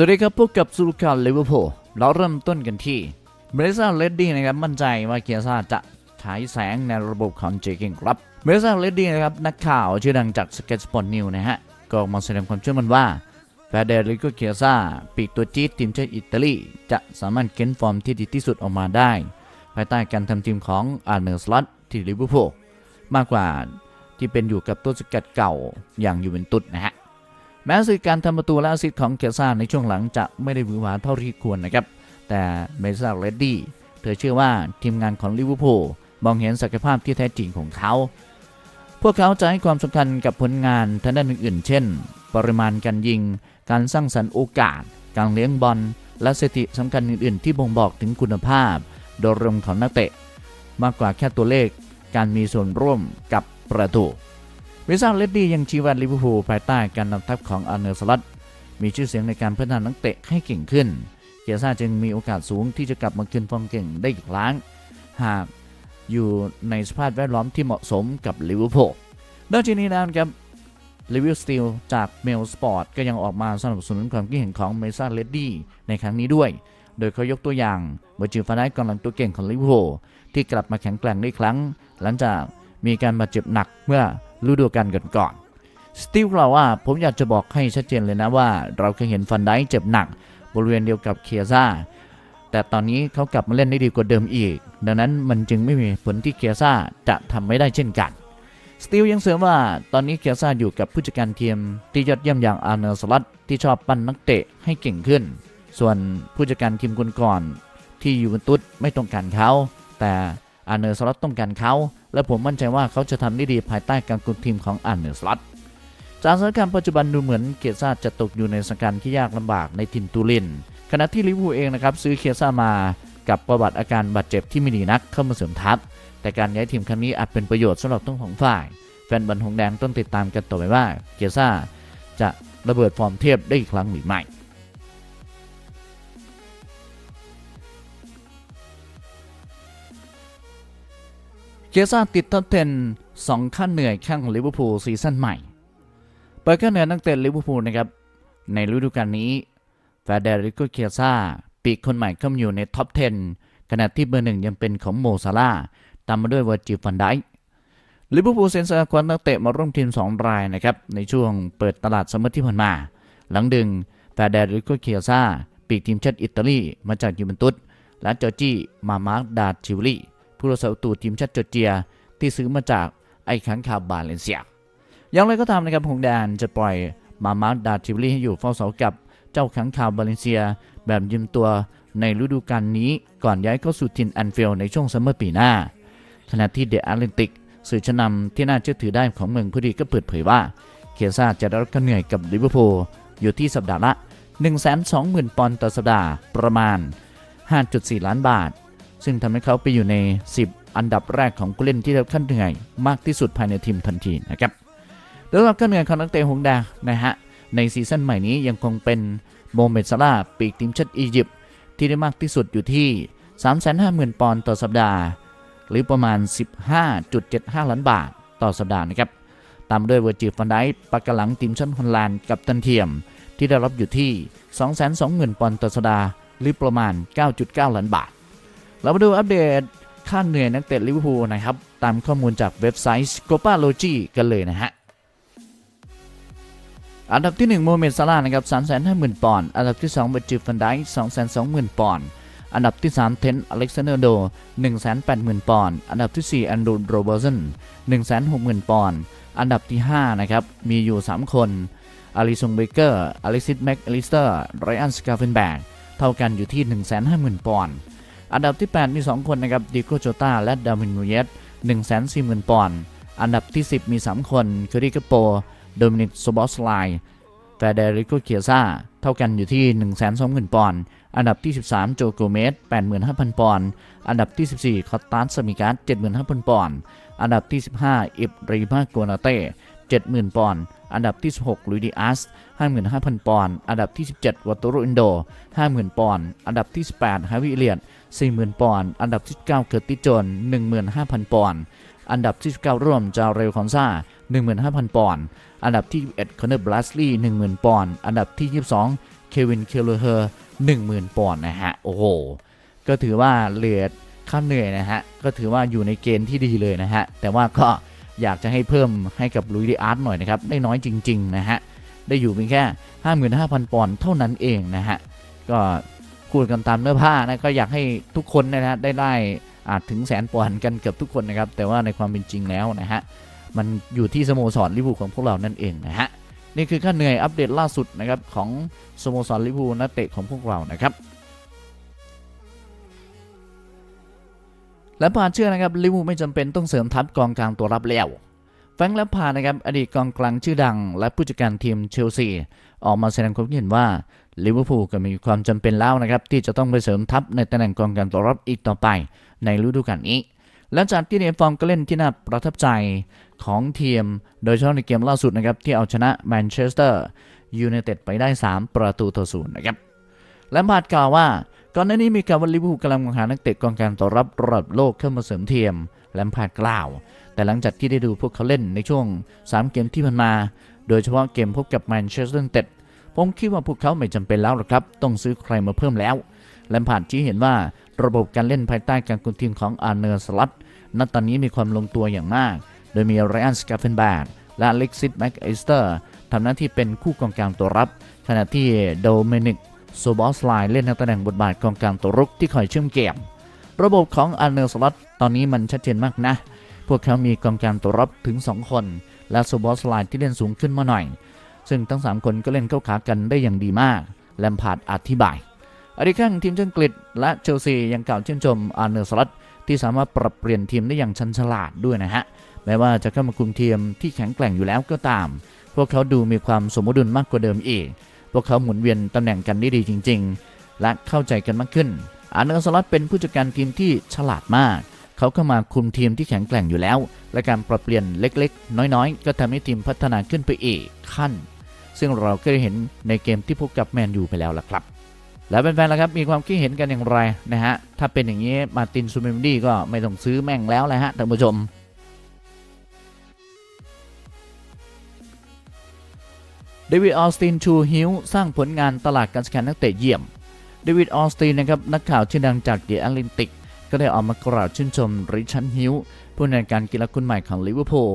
สวัสดีครับพบกับสุลการลิเวอร์พูลเราเริ่มต้นกันที่เบรซ่าเลดดี้นะครับมั่นใจว่าเกียร์ซาจะฉายแสงในระบบของเจเก่งครับเบรซ่าเลดดี้นะครับนักข่าวชื่อดังจากสเก็ตสปอร์ตนิวนะฮะก็ออกมาแสดงความเชื่อมั่นว่าแฟเดริโกเกียร์ซาปีกตัวจี๊ดทีมชาติอิตาลีจะสามารถเค้นฟอร์มที่ดีที่สุดออกมาได้ ภายใต้การทำทีมของอาร์เนอร์สลัตที่ลิเวอร์พูลมากกว่าที่เป็นอยู่กับตัวสกัดเก่าอย่างยูเวนตุสนะฮะ แม้สื่อการทำประตูและอสซิสต์ของเกียซ่าในช่วงหลังจะไม่ได้หวือหวาเท่าที่ควรนะครับ แต่เมซ่าเรดดี้เธอเชื่อว่าทีมงานของลิเวอร์พูลมองเห็นศักยภาพที่แท้จริงของเขา พวกเขาจะให้ความสำคัญกับผลงานทางด้านอื่นๆ เช่น ปริมาณการยิง การสร้างสรรค์โอกาส การเลี้ยงบอล และสถิติสำคัญอื่นๆ ที่บ่งบอกถึงคุณภาพ โดยรวมของนักเตะ มากกว่าแค่ตัวเลขการมีส่วนร่วมกับประตู วิซาเลดดี้ยังชี้ว่าลิเวอร์พูลภายใต้การนำทัพของอาร์เนอร์สลัตมีชื่อเสียงในการพัฒนานักเตะให้เก่งขึ้น เกียร์ซาจึงมีโอกาสสูงที่จะกลับมาคืนฟอร์มเก่งได้อีกครั้ง หากอยู่ในสภาพแวดล้อมที่เหมาะสมกับลิเวอร์พูลนอกจากนี้นะครับรีวิวสตีลจากเมลสปอร์ตก็ยังออกมาสนับสนุนความคิดเห็นของเมซ่าเลดดี้ในครั้งนี้ด้วย โดยเขายกตัวอย่างเบอร์จิลฟาไนกองหลังตัวเก่งของลิเวอร์พูลที่กลับมาแข็งแกร่งได้อีกครั้ง หลังจากมีการบาดเจ็บหนักเมื่อ ฤดูกาลก่อนๆสตีฟกล่าวว่าผมอยากจะบอกให้ชัดเจนเลยนะว่า เราเคยเห็นฟันไดค์เจ็บหนัก บริเวณเดียวกับเคียซ่าแต่ตอนนี้เขากลับมาเล่นได้ดีกว่าเดิมอีก ดังนั้นมันจึงไม่มีผลที่เคียซ่าจะทำไม่ได้เช่นกันสตีลยังเสริมว่าตอนนี้เคียซ่าอยู่กับผู้จัดการทีมที่ยอดเยี่ยมอย่างอาร์เนอร์สลัตที่ชอบปั้นนักเตะให้เก่งขึ้น ส่วนผู้จัดการทีมคนก่อนที่ยูเวนตุสไม่ต้องการเขา แต่ อาร์เนอร์สลัตต้องการเขา และผมมั่นใจว่าเขาจะทำได้ดีภายใต้การคุมทีมของอาร์เนอร์สลัตจากสถานการณ์ปัจจุบันดูเหมือนเกียร์ซ่าจะตกอยู่ในสถานการณ์ที่ยากลำบากในถิ่นตูริน ขณะที่ลิเวอร์พูลเองนะครับซื้อเคียร์ซ่ามากับประวัติอาการบาดเจ็บที่ไม่ดีนักเข้ามาเสริมทัพ แต่การย้ายทีมครั้งนี้อาจเป็นประโยชน์สำหรับทั้งสองฝ่าย แฟนบอลหงแดงต้องติดตามกันต่อไปว่าเกียร์ซ่าจะระเบิดฟอร์มเทียบได้อีกครั้งหรือไม่ ซ่าติดท็อป10 2ขั้นเหนื่อยข้างของลิเวอร์พูลซีซั่นใหม่ เปิดขั้นเหนื่อยนักเตะลิเวอร์พูลนะครับ ในฤดูกาลนี้แฟเดริโกเคียซ่าปีกคนใหม่เข้ามาอยู่ในท็อป 10 ขณะที่เบอร์หนึ่งยังเป็นของโมซาลาตามมาด้วยเวอร์จิฟันไดลิเวอร์พูลเซ็นสัญญาควนักเตะมาร่วมทีม 2 รายนะครับ ในช่วงเปิดตลาดซัมเมอร์ที่ผ่านมา หลังดึงแฟเดริโกเคียซ่าปีกทีมชาติอิตาลีมาจากยูเวนตุสและจอร์จีมามาร์กดาชิวลี ผู้รักษาประตูทีมชาติจอร์เจีย ที่ซื้อมาจากไอ้ขังคาวบาเลนเซีย อย่างไรก็ตามนะครับหงแดนจะปล่อยมามาร์ดาชิวลีให้อยู่เฝ้าเสากับเจ้าขังคาวบาเลนเซีย แบบยืมตัวในฤดูกาลนี้ก่อนย้ายเข้าสู่ทินแอนฟิลในช่วงซัมเมอร์ปีหน้า ขณะที่เดอะแอตแลนติกสื่อชั้นนำที่น่าเชื่อถือได้ของเมืองพุดีก็เปิดเผยว่าเคียซ่าจะได้รับการเหนื่อยกับลิเวอร์พูลอยู่ที่สัปดาห์ละ 120,000 ปอนด์ต่อสัปดาห์ประมาณ 5.4 ล้านบาท ซึ่งทำให้เขาไปอยู่ใน 10 อันดับแรกของผู้เล่นที่ได้รับขั้นเหนื่อยมากที่สุดภายในทีมทันทีนะครับโดยสำหรับขั้นเหนื่อยของนักเตะหงแดงนะฮะในซีซั่นใหม่นี้ยังคงเป็นโมเมดซาลาปีกทีมชาติอียิปต์ที่ได้มากที่สุดอยู่ที่ 350,000 ปอนด์ต่อสัปดาห์ หรือประมาณ 15.75 ล้านบาทต่อสัปดาห์นะครับตามด้วยเวอร์จิฟันไดปักกะหลังทีมชาติฮอลแลนด์กับตันเทียม ที่ได้รับอยู่ที่ 220,000 ปอนด์ต่อสัปดาห์ หรือประมาณ 9.9 ล้านบาท เรามาดูอัปเดตค่าเหนื่อยนักเตะลิเวอร์พูลนะครับ ตามข้อมูลจากเว็บไซต์ Scopalogy กันเลยนะฮะ อันดับที่ 1 โมเมดซาลาห์นะครับ350,000 ปอนด์ อันดับที่ 2เวอร์จิฟันไดค์220,000 ปอนด์ อันดับที่ 3 เทนอเล็กซานเดอร์โด 180,000 ปอนด์ อันดับที่ 4 แอนดรูโรเบอร์สัน160,000 ปอนด์ อันดับที่ 5 นะครับ มีอยู่ 3 คนอาริซงเบเกอร์อเล็กซิสแม็กอลิสเตอร์ไรอันสกาเฟนแบกเท่ากันอยู่ที่ 150,000 ปอนด์ อันดับที่ 8 มี 2 คนนะครับดิโกโจตาและดาวินนูเยส140,000ปอนด์อันดับที่ 10 มี 3 คนคือริกาโปโดมินิกโซบอสไลแฟเดริโกเคียซ่าเท่ากันอยู่ที่ 120,000 ปอนด์ อันดับที่ 13 โจโกเมส85,000 ปอนด์ อันดับที่ 14 คอตตันสมิการ์75,000 ปอนด์ อันดับที่ 15 อิบริมาโกนาเต้ 70,000 ปอนด์ อันดับที่ 16 ลุยดิอัส 55,000 ปอนด์ อันดับที่ 17วัตโตโรอินโด 50,000 ปอนด์ อันดับที่ 18ฮาวิเลียน40,000 ปอนด์ อันดับที่ 19เคิร์ติจน 15,000 ปอนด์ อันดับที่ 19 ร่วมจาเรลคอนซา15,000 ปอนด์ อันดับที่ 21คอนเนอร์บลัสลีย์10,000 ปอนด์ อันดับที่ 22 เควิน เคลเฮอร์ 10,000 ปอนด์นะฮะ โอ้โห ก็ถือว่าเลือค่าเหนื่อยนะฮะ ก็ถือว่าอยู่ในเกณฑ์ที่ดีเลยนะฮะ แต่ว่าก็ อยากจะให้เพิ่มให้กับลุยดีอาร์ตหน่อยนะครับ ได้น้อยจริง ๆ นะฮะ ได้อยู่เพียงแค่ 55,000 ปอนด์เท่านั้นเองนะฮะ ก็พูดกันตามเนื้อผ้านะก็อยากให้ทุกคนนะฮะได้ได้อาจถึงแสนปอนด์กันเกือบทุกคนนะครับ แต่ว่าในความเป็นจริงแล้วนะฮะ มันอยู่ที่สโมสรลิเวอร์พูของพวกเรานั่นเองนะฮะ นี่คือค่าเหนื่อยอัปเดตล่าสุดนะครับของสโมสรลิเวอร์พูนักเตะของพวกเรานะครับ และพาเชื่อนะครับลิเวอร์พูลไม่จำเป็นต้องเสริมทัพกองกลางตัวรับแล้วแฟรงค์และพานะครับอดีตกองกลางชื่อดัง และผู้จัดการทีมเชลซีออกมาแสดงความคิดเห็นว่าลิเวอร์พูลก็มีความจำเป็นแล้วนะครับที่จะต้องไปเสริมทัพในตำแหน่งกองกลางตัวรับอีกต่อไป ในฤดูกาลนี้และจากที่เนฟอร์มก็เล่นที่น่าประทับใจของทีม โดยเฉพาะในเกมล่าสุดนะครับที่เอาชนะแมนเชสเตอร์ยูไนเต็ดไปได้ 3 ประตูต่อศูนย์นะครับและพาดกล่าวว่า ก่อนหน้านี้มีการว่าลิเวอร์พูลกำลังมองหานักเตะกองกลางต่อรับระดับโลกเข้ามาเสริมเทียมและพาดกล่าว แต่หลังจากที่ได้ดูพวกเขาเล่นในช่วง 3 เกมที่ผ่านมา โดยเฉพาะเกมพบกับแมนเชสเตอร์เต็ดผมคิดว่าพวกเขาไม่จำเป็นแล้วหรอกครับ ต้องซื้อใครมาเพิ่มแล้ว และผ่านชี้เห็นว่าระบบการเล่นภายใต้การคุมทีมของอาร์เนอร์สลัตณตอนนี้มีความลงตัวอย่างมาก โดยมีไรอันสกาเฟนแบกและเล็กซิสแม็กไอสเตอร์ทำหน้าที่เป็นคู่กองกลางตัวรับ ขณะที่โดเมนิก โซบอสไลน์เล่นในตำแหน่งบทบาทกองกลางตัวรุกที่คอยเชื่อมเกม ระบบของอาร์เนอร์สลัตตอนนี้มันชัดเจนมากนะ พวกเขามีกองกลางตัวรับถึง 2 คน และโซบอสไลน์ที่เล่นสูงขึ้นมาหน่อย ซึ่งทั้ง 3 คนก็เล่นเข้าขากันได้อย่างดีมาก แลมพาร์ดอธิบายอดีตข้างทีมเชงกฤษและเชลซียังกล่าวชื่นชมอาร์เนอร์สลัตที่สามารถปรับเปลี่ยนทีมได้อย่างชันฉลาดด้วยนะฮะแม้ว่าจะเข้ามาคุมทีมที่แข็งแกร่งอยู่แล้วก็ตาม พวกเขาดูมีความสมดุลมากกว่าเดิมอีก พวกเขาหมุนเวียนตำแหน่งกันได้ดีจริง ๆ และเข้าใจกันมากขึ้น อาร์เนอร์สลัตเป็นผู้จัดการทีมที่ฉลาดมาก เขาเข้ามาคุมทีมที่แข็งแกร่งอยู่แล้ว และการปรับเปลี่ยนเล็กๆ น้อยๆ ก็ทำให้ทีมพัฒนาขึ้นไปอีกขั้น ซึ่งเราก็ได้เห็นในเกมที่พบกับแมนยูไปแล้วล่ะครับแล้วแฟนๆล่ะครับมีความคิดเห็นกันอย่างไรนะฮะถ้าเป็นอย่างนี้มาตินซูเมมดี้ก็ไม่ต้องซื้อแม่งแล้วแหละฮะท่านผู้ชม เดวิดออสตินชูฮิลสร้างผลงานตลาดการสแกนนักเตะเยี่ยม เดวิดออสตินนะครับนักข่าวชื่อดังจากเดอะแอตแลนติก ก็ได้ออกมากล่าวชื่นชมริชันฮิลผู้ในวยการกีฬาคนใหม่ของลิเวอร์พูล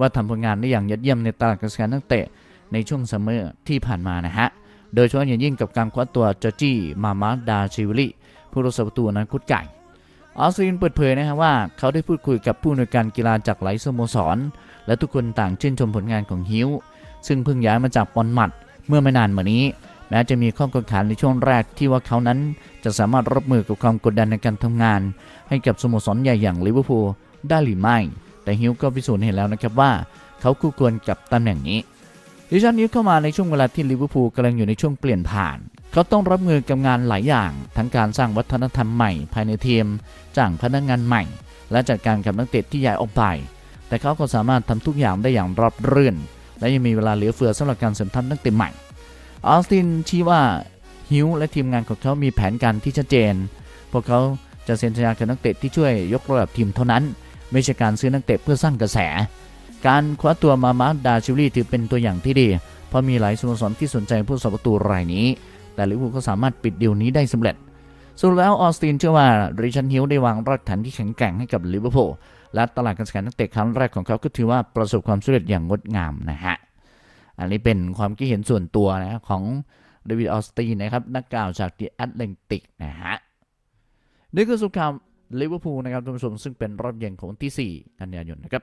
ว่าทำผลงานได้อย่างยอดเยี่ยมในตลาดการสแกนนักเตะในช่วงซัมเมอร์ที่ผ่านมานะฮะ โดยเฉพาะอย่างยิ่งกับการคว้าตัวจอร์จี้มามาดาชิวิลิผู้รักษาประตูอนาคตไก่ออสตินเปิดเผยนะฮะว่าเขาได้พูดคุยกับผู้อำนวยการกีฬาจากหลายสโมสร และทุกคนต่างชื่นชมผลงานของฮิว ซึ่งเพิ่งย้ายมาจากบอลมัดเมื่อไม่นานมานี้ แม้จะมีข้อกังขาในช่วงแรกที่ว่าเขานั้นจะสามารถรับมือกับความกดดันในการทำงาน ให้กับสโมสรใหญ่อย่างลิเวอร์พูลได้หรือไม่ แต่ฮิวก็พิสูจน์เห็นแล้วนะครับว่า เขาคู่ควรกับตำแหน่งนี้ดิฉันนี้เข้ามาในช่วงเวลาที่ลิเวอร์พูลกำลังอยู่ในช่วงเปลี่ยนผ่าน เขาต้องรับมือกับงานหลายอย่าง ทั้งการสร้างวัฒนธรรมใหม่ภายในทีมจ้างพนักงานใหม่ และจัดการกับนักเตะที่ย้ายออกไป แต่เขาก็สามารถทำทุกอย่างได้อย่างราบรื่น และยังมีเวลาเหลือเฟือสำหรับการเสริมทัพนักเตะใหม่ออสตินชี้ว่าฮิวและทีมงานของเขามีแผนการที่ชัดเจน พวกเขาจะเซ็นสัญญากับนักเตะที่ช่วยยกระดับทีมเท่านั้น ไม่ใช่การซื้อนักเตะเพื่อสร้างกระแส การคว้าตัวมามาดาชิวลี่ถือเป็นตัวอย่างที่ดี เพราะมีหลายสโมสรที่สนใจผู้สาประตูรายนี้ แต่ลิเวอร์พูลก็สามารถปิดดีลนี้ได้สำเร็จสรุปแล้วออสตินเชื่อว่าริชันฮิลได้วางรากฐานที่แข็งแกร่งให้กับลิเวอร์พูล และตลาดการซื้อขายนักเตะครั้งแรกของเขาก็ถือว่าประสบความสำเร็จอย่างงดงามนะฮะ อันนี้เป็นความคิดเห็นส่วนตัวนะของเดวิดออสตินนะครับนักกล่าวจากดีแอตแลนติกนะฮะนี่คือสุขข่าวลิเวอร์พูลนะครับท่านผู้ชมซึ่งเป็นรอบเย็นของที่ 4 กันยายนนะครับ